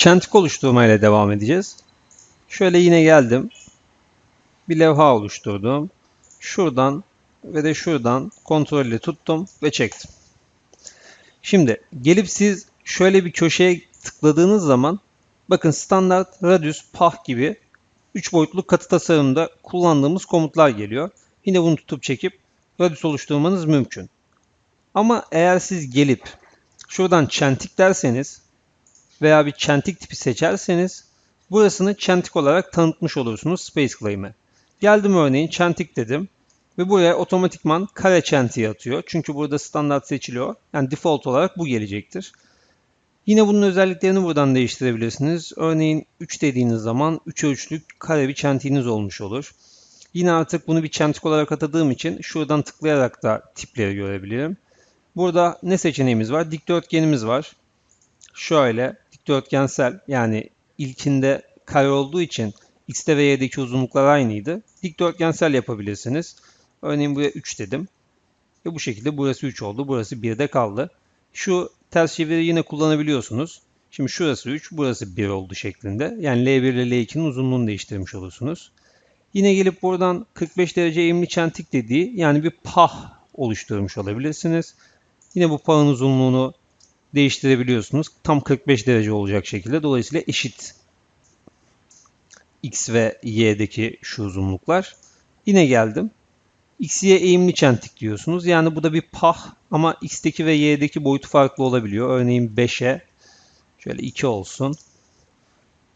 çentik oluşturmayla devam edeceğiz. Şöyle yine geldim. Bir levha oluşturdum. Şuradan ve de şuradan kontrolle tuttum ve çektim. Şimdi gelip siz şöyle bir köşeye tıkladığınız zaman bakın standart radius, pah gibi 3 boyutlu katı tasarımda kullandığımız komutlar geliyor. Yine bunu tutup çekip radius oluşturmanız mümkün. Ama eğer siz gelip şuradan çentik derseniz veya bir çentik tipi seçerseniz burasını çentik olarak tanıtmış olursunuz Space Claim'e. Geldim örneğin çentik dedim ve buraya otomatikman kare çentiği atıyor. Çünkü burada standart seçiliyor. Yani default olarak bu gelecektir. Yine bunun özelliklerini buradan değiştirebilirsiniz. Örneğin 3 dediğiniz zaman 3'e 3'lük kare bir çentiğiniz olmuş olur. Yine artık bunu bir çentik olarak atadığım için şuradan tıklayarak da tipleri görebilirim. Burada ne seçeneğimiz var? Dikdörtgenimiz var. Şöyle dikdörtgensel yani ilkinde kare olduğu için x'te ve y'deki uzunluklar aynıydı. Dikdörtgensel yapabilirsiniz. Örneğin buraya 3 dedim. Ve bu şekilde burası 3 oldu. Burası 1'de kaldı. Şu ters çeviri yine kullanabiliyorsunuz. Şimdi şurası 3, burası 1 oldu şeklinde. Yani L1 ile L2'nin uzunluğunu değiştirmiş olursunuz. Yine gelip buradan 45 derece eğimli çentik dediği yani bir pah oluşturmuş olabilirsiniz. Yine bu pahın uzunluğunu değiştirebiliyorsunuz. Tam 45 derece olacak şekilde. Dolayısıyla eşit X ve Y'deki şu uzunluklar. Yine geldim. X'ye eğimli çentik diyorsunuz. Yani bu da bir pah ama X'teki ve Y'deki boyutu farklı olabiliyor. Örneğin 5'e şöyle 2 olsun.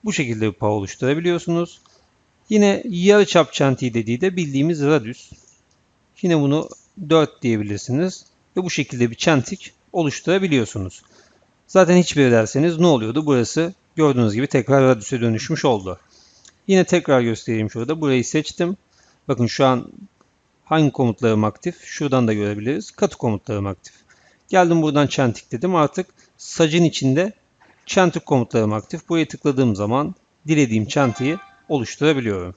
Bu şekilde bir pah oluşturabiliyorsunuz. Yine yarıçap çentiği dediği de bildiğimiz radius. Yine bunu 4 diyebilirsiniz. Ve bu şekilde bir çentik oluşturabiliyorsunuz. Zaten hiçbir derseniz ne oluyordu? Burası gördüğünüz gibi tekrar radiüse dönüşmüş oldu. Yine tekrar göstereyim şurada. Burayı seçtim. Bakın şu an hangi komutlarım aktif? Şuradan da görebiliriz. Katı komutlarım aktif. Geldim buradan çentik dedim. Artık sacın içinde çentik komutlarım aktif. Buraya tıkladığım zaman dilediğim çentiği oluşturabiliyorum.